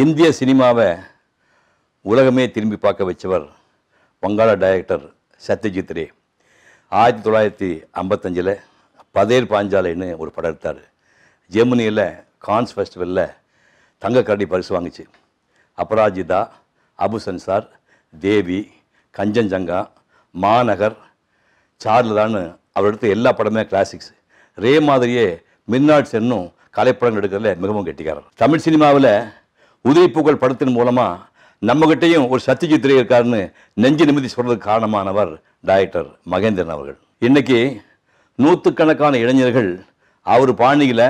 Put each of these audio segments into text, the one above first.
இந்திய சினிமாவை உலகமே திரும்பி பார்க்க வச்சவர் வங்காள டைரக்டர் சத்யஜித் ரே. ஆயிரத்தி தொள்ளாயிரத்தி ஐம்பத்தஞ்சில் பதேர் பாஞ்சாலைன்னு ஒரு படம் எடுத்தார். ஜெர்மனியில் கான்ஸ் ஃபெஸ்டிவலில் தங்கக்கரடி பரிசு வாங்குச்சு. அபராஜிதா அபு சன்சார் தேவி கஞ்சன்ஜங்கா மாநகர் சார்லதான்னு அவர் எடுத்த எல்லா படமே கிளாசிக்ஸ் ரே மாதிரியே மின்னாட் சென்னும் கலைப்படங்கள் எடுக்கிறதுல மிகவும் கெட்டிக்காரர். தமிழ் சினிமாவில் உதவிப்பூக்கள் படத்தின் மூலமாக நம்மகிட்டயும் ஒரு சத்யஜித் ரே இருக்காருன்னு நெஞ்சு நிமிதி சொல்கிறதுக்கு காரணமானவர் டைரக்டர் மகேந்திரன் அவர்கள். இன்றைக்கி நூற்றுக்கணக்கான இளைஞர்கள் அவர் பாணியில்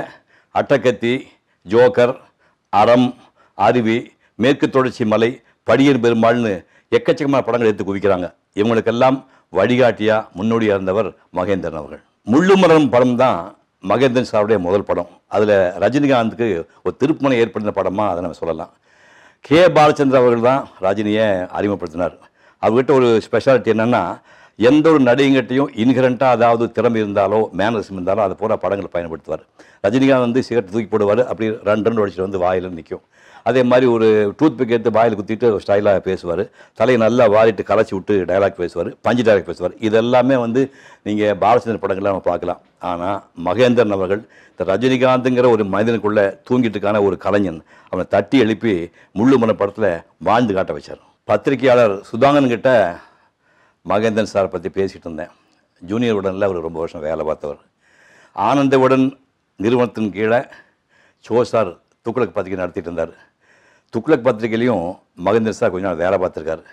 அட்டக்கத்தி ஜோக்கர் அறம் அருவி மேற்கு தொடர்ச்சி மலை படியர் பெருமாள்னு எக்கச்சக்கமான படங்கள் எடுத்து குவிக்கிறாங்க. இவங்களுக்கெல்லாம் வழிகாட்டியாக முன்னோடியாக இருந்தவர் மகேந்திரன் அவர்கள். முள்ளுமரம் படம் தான் மகேந்திரன் சாருடைய முதல் படம். அதில் ரஜினிகாந்துக்கு ஒரு திருப்பணி ஏற்படுத்தின படமாக அதை நம்ம சொல்லலாம். கே. பாலச்சந்திர அவர்கள் தான் ரஜினியை அறிமுகப்படுத்தினார். அவர்கிட்ட ஒரு ஸ்பெஷாலிட்டி என்னென்னா எந்த ஒரு நடிகங்கிட்டையும் இன்ஹரண்ட்டாக அதாவது திறமை இருந்தாலோ மேனரிசம் இருந்தாலோ அதை போல படங்களை பயன்படுத்துவார். ரஜினிகாந்த் வந்து சிகரெட் தூக்கி போடுவார் அப்படி ரெண்டு ரெண்டு அடிச்சுட்டு வந்து வாயில் நிற்கும் அதே மாதிரி ஒரு டூத் பிக் எடுத்து வாயில் குத்திட்டு ஸ்டைலாக பேசுவார். தலையை நல்லா வாரிட்டு கலைச்சி விட்டு டயலாக் பேசுவார் பஞ்சு டயலாக் பேசுவார். இதெல்லாமே வந்து நீங்கள் பாலச்சந்திரன் படங்களை நம்ம பார்க்கலாம். ஆனால் மகேந்திரன் அவர்கள் இந்த ரஜினிகாந்துங்கிற ஒரு மனிதனுக்குள்ளே தூங்கிட்டுக்கான ஒரு கலைஞன் அவனை தட்டி எழுப்பி முள்ளு மன படத்தில் வாழ்ந்து காட்ட வச்சார். பத்திரிகையாளர் சுதாங்கன்கிட்ட மகேந்திரன் சார் பற்றி பேசிகிட்டு இருந்தேன். ஜூனியர் உடனில் அவர் ரொம்ப வருஷம் வேலை பார்த்தவர். ஆனந்தவுடன் நிறுவனத்தின் கீழே சோ சார் துக்ளக் பத்திரிகை நடத்திட்டு இருந்தார். துக்ளக் பத்திரிகையிலையும் மகேந்திரன் சார் கொஞ்ச நாள் வேலை பார்த்துருக்காரு.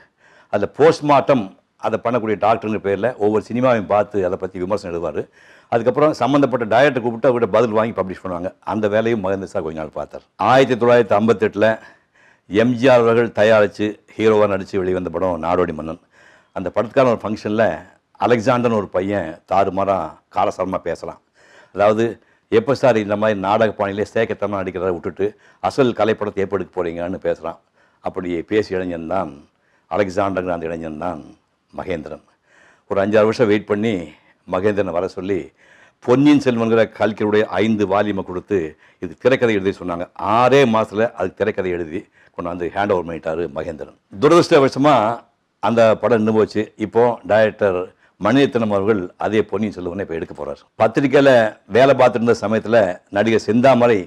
அதில் போஸ்ட்மார்ட்டம் அதை பண்ணக்கூடிய டாக்டருங்கிற பேரில் ஒவ்வொரு சினிமாவையும் பார்த்து அதை பற்றி விமர்சனம் எழுதுவார். அதுக்கப்புறம் சம்மந்தப்பட்ட டைரக்டர் கூப்பிட்டு அவர்கிட்ட பதில் வாங்கி பப்ளிஷ் பண்ணுவாங்க. அந்த வேலையும் மகேந்திர சார் கொஞ்ச நாள் பார்த்தார். ஆயிரத்தி தொள்ளாயிரத்தி ஐம்பத்தெட்டில் எம்ஜிஆர் அவர்கள் தயாரித்து ஹீரோவாக நடித்து வெளிவந்த படம் நாடோடி மன்னன். அந்த படத்துக்கான ஒரு ஃபங்க்ஷனில் அலெக்சாண்டர்னு ஒரு பையன் தாறுமாறாக காலசாரமாக பேசலாம். அதாவது எப்போ சார் இந்த மாதிரி நாடக பாணியிலே சேக்கத்தமாக நடிக்கிறத விட்டுட்டு அசல் கலைப்படத்தை எப்போ எடுக்க போகிறீங்கன்னு பேசுகிறான் அப்படி பேசி இளைஞன் தான் அலெக்சாண்டர்ங்கிற அந்த இளைஞன் தான் மகேந்திரன். ஒரு அஞ்சாறு வருஷம் வெயிட் பண்ணி மகேந்திரனை வர சொல்லி பொன்னியின் செல்வன்கிற கல்கியருடைய ஐந்து வால்யூமை கொடுத்து இது திரைக்கதை எழுதி சொன்னாங்க. ஆறே மாதத்தில் அதுக்கு திரைக்கதை எழுதி கொண்டாந்து ஹேண்ட் ஓவர் பண்ணிட்டாரு மகேந்திரன். துரதிருஷ்டவசமாக அந்த படம் நின்று போச்சு. இப்போது டைரக்டர் மணிரத்னம் அவர்கள் அதே பொன்னியின் செல்வனை இப்போ எடுக்க போகிறார் பத்திரிக்கையில் வேலை பார்த்துருந்த சமயத்தில் நடிகர் செந்தாமரை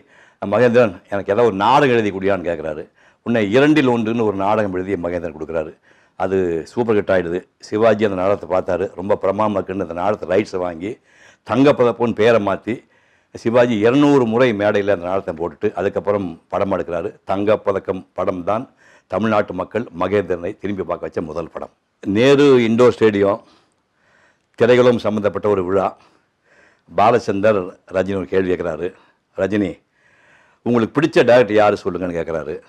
மகேந்திரன் எனக்கு ஏதாவது ஒரு நாடகம் எழுதி கொடுயான்னு கேட்குறாரு உன்னை இரண்டில் ஒன்றுன்னு ஒரு நாடகம் எழுதி மகேந்திரன் கொடுக்குறாரு. அது சூப்பர் ஹிட் ஆகிடுது சிவாஜி அந்த நாடகத்தை பார்த்தாரு. ரொம்ப பிரமாமா இருக்குன்னு அந்த நாடகத்தை ரைட்ஸை வாங்கி தங்கப்பதப்போன்னு பேரை மாற்றி சிவாஜி இரநூறு முறை மேடையில் அந்த நாடகத்தை போட்டுட்டு அதுக்கப்புறம் படம் எடுக்கிறாரு. தங்கப்பதக்கம் படம் தான் தமிழ்நாட்டு மக்கள் மகேந்திரனை திரும்பி பார்க்க வச்ச முதல் படம். நேரு இண்டோர் ஸ்டேடியம் திரைகளும் சம்மந்தப்பட்ட ஒரு விழா. பாலச்சந்தர் ரஜினி ஒரு கேள்வி கேட்குறாரு. ரஜினி உங்களுக்கு பிடிச்ச டேரக்டர் யார்? சொல்லுங்கன்னு கேட்குறாரு.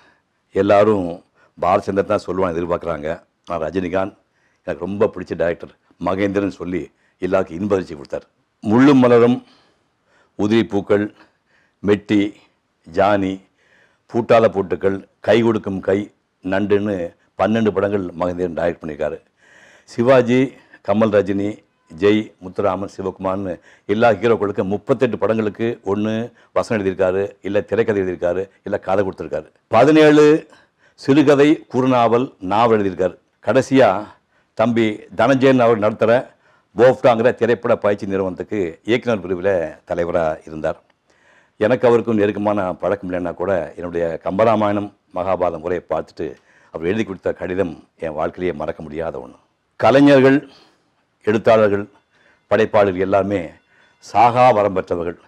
எல்லாரும் பாலச்சந்தர் தான் சொல்லுவாங்க எதிர்பார்க்குறாங்க. நான் ரஜினிகாந்த் எனக்கு ரொம்ப பிடிச்ச டேரக்டர் மகேந்திரன் சொல்லி எல்லாருக்கும் இன்பதிர்ச்சி கொடுத்தார். முள்ளும் மலரும் உதிரி பூக்கள் மெட்டி ஜானி பூட்டால பூட்டுக்கள் கை கொடுக்கும் கை நண்டுன்னு பன்னெண்டு படங்கள் மகேந்திரன் டைரக்ட் பண்ணியிருக்காரு. சிவாஜி கமல் ரஜினி ஜெய் முத்துராமன் சிவகுமார்னு எல்லா ஹீரோக்களுக்கும் முப்பத்தெட்டு படங்களுக்கு ஒன்று வசனம் எழுதியிருக்காரு இல்லை திரைக்கதை எழுதியிருக்காரு இல்லை கதை கொடுத்துருக்காரு. பதினேழு சிறுகதை குறுநாவல் நாவல் எழுதியிருக்காரு. கடைசியாக தம்பி தனஞ்சயன் அவர் நடத்துகிற போஃப்டாங்கிற திரைப்பட பயிற்சி நிறுவனத்துக்கு இயக்குனர் பிரிவில் தலைவராக இருந்தார். எனக்கு அவருக்கும் நெருக்கமான பழக்கம் இல்லைன்னா கூட என்னுடைய கம்பராமாயணம் மகாபாரதம் முறையை பார்த்துட்டு அவர் எழுதி கொடுத்த கடிதம் என் வாழ்க்கையிலேயே மறக்க முடியாத ஒன்று கலைஞர்கள் எழுத்தாளர்கள் படைப்பாளர்கள் எல்லாமே சாகா வரம் பெற்றவர்கள்.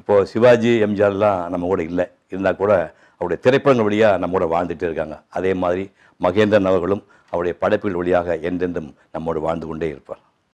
இப்போது சிவாஜி எம்ஜிஆர்லாம் நம்ம கூட இல்லை. இருந்தால் கூட அவருடைய திரைப்படங்கள் வழியாக நம்ம கூட வாழ்ந்துகிட்டே இருக்காங்க. அதே மாதிரி மகேந்திரன் அவர்களும் அவருடைய படைப்புகள் வழியாக என்றென்றும் நம்மோடு வாழ்ந்து கொண்டே இருப்பார்.